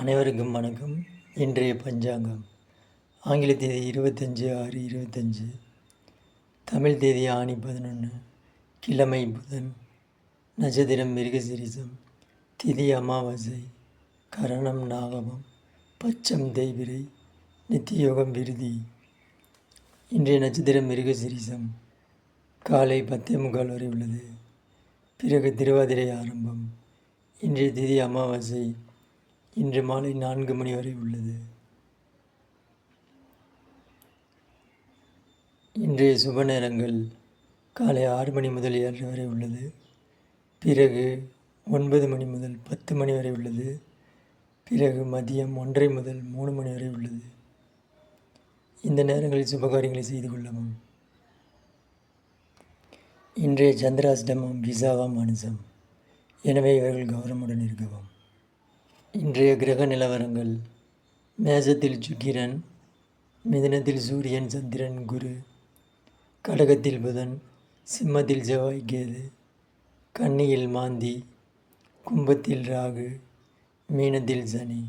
அனைவருக்கும் வணக்கம். இன்றைய பஞ்சாங்கம். ஆங்கில தேதி இருபத்தஞ்சி ஆறு இருபத்தஞ்சி. தமிழ் தேதி ஆணி பதினொன்று கிழமை புதன். நட்சத்திரம் மிருகசிரிசம். திதி அமாவாசை. கரணம் நாகமம் பச்சம் தேய்பிரை. நித்தியோகம் விருதி. இன்றைய நட்சத்திரம் மிருகசிரிசம். காலை பத்தே முக்கால் வரை உள்ளது. பிறகு திருவாதிரை ஆரம்பம். இன்றைய திதி அமாவாசை. இன்று மாலை நான்கு மணி வரை உள்ளது. இன்றைய சுப நேரங்கள் காலை ஆறு மணி முதல் ஏழு வரை உள்ளது. பிறகு ஒன்பது மணி முதல் பத்து மணி வரை உள்ளது. பிறகு மதியம் ஒன்றரை முதல் மூணு மணி வரை உள்ளது. இந்த நேரங்களில் சுபகாரியங்களை செய்து கொள்ளவும். இன்றைய சந்திராஷ்டமம் விசாவாம் மனுஷம் எனவே இவர்கள் கௌரவமுடன் இருக்கவும். இன்றைய கிரக நிலவரங்கள். மேசத்தில் சுக்கிரன் மிதனத்தில் சூரியன் சந்திரன் குரு கடகத்தில் புதன் சிம்மத்தில் செவ்வாய் கேது கன்னியில் மாந்தி கும்பத்தில் ராகு மீனத்தில் சனி.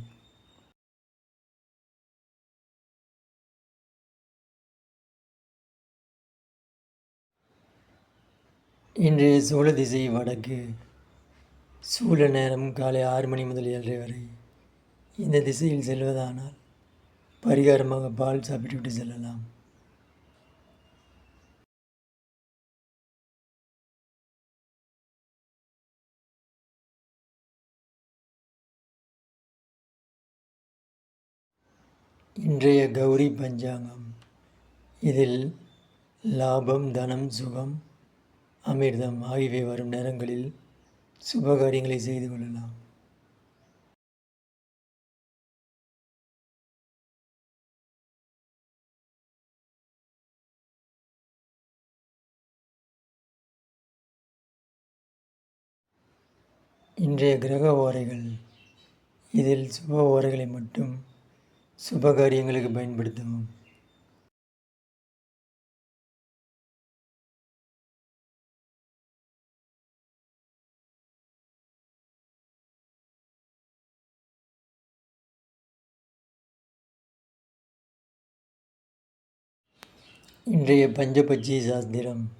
இன்றைய சோழ திசை வடக்கு. சூழ நேரம் காலை ஆறு மணி முதல் ஏழரை வரை இந்த திசையில் செல்வதானால் பரிகாரமாக பால் சாப்பிட்டுவிட்டு செல்லலாம். இன்றைய கௌரி பஞ்சாங்கம். இதில் லாபம் தனம் சுகம் அமிர்தம் ஆகியவை வரும் நேரங்களில் சுபகாரியங்களை செய்து கொள்ளலாம். இன்றைய கிரக ஓரைகள் இதில் சுப ஓரைகளை மட்டும் சுபகாரியங்களுக்கு பயன்படுத்தவும். இன்றைய பஞ்சபட்சி சாஸ்திரம்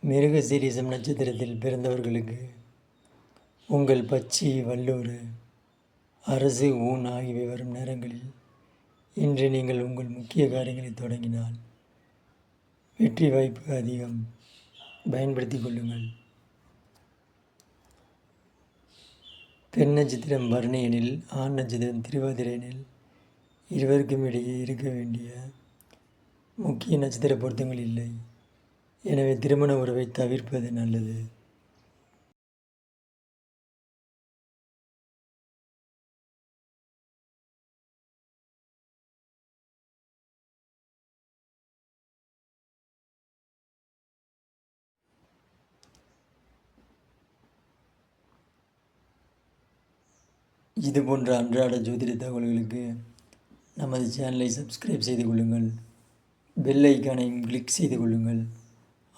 மிருக சீரிசம் நட்சத்திரத்தில் பிறந்தவர்களுக்கு உங்கள் பச்சி வல்லூர் அரசு ஊன் ஆகியவை வரும் நேரங்களில் இன்று நீங்கள் உங்கள் முக்கிய காரியங்களை தொடங்கினால் வெற்றி வாய்ப்பு அதிகம். பயன்படுத்தி கொள்ளுங்கள். பெண் நட்சத்திரம் வர்ணியனில் ஆண் நட்சத்திரம் திருவாதிரையனில் இருவருக்கும் இடையே இருக்க வேண்டிய முக்கிய நட்சத்திர பொருத்தங்கள் இல்லை. எனவே திருமண உறவை தவிர்ப்பது நல்லது. இது போன்ற அன்றாட ஜோதிட தகவல்களுக்கு நமது சேனலை சப்ஸ்கிரைப் செய்து கொள்ளுங்கள். பெல் ஐக்கானையும் கிளிக் செய்து கொள்ளுங்கள்.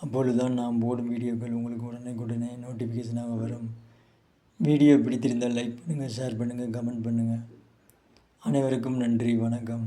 அப்பொழுதுதான் நாம் போடும் வீடியோக்கள் உங்களுக்கு உடனே நோட்டிஃபிகேஷனாக வரும். வீடியோ பிடித்திருந்தால் லைக் பண்ணுங்கள் ஷேர் பண்ணுங்கள் கமெண்ட் பண்ணுங்கள் அனைவருக்கும் நன்றி வணக்கம்.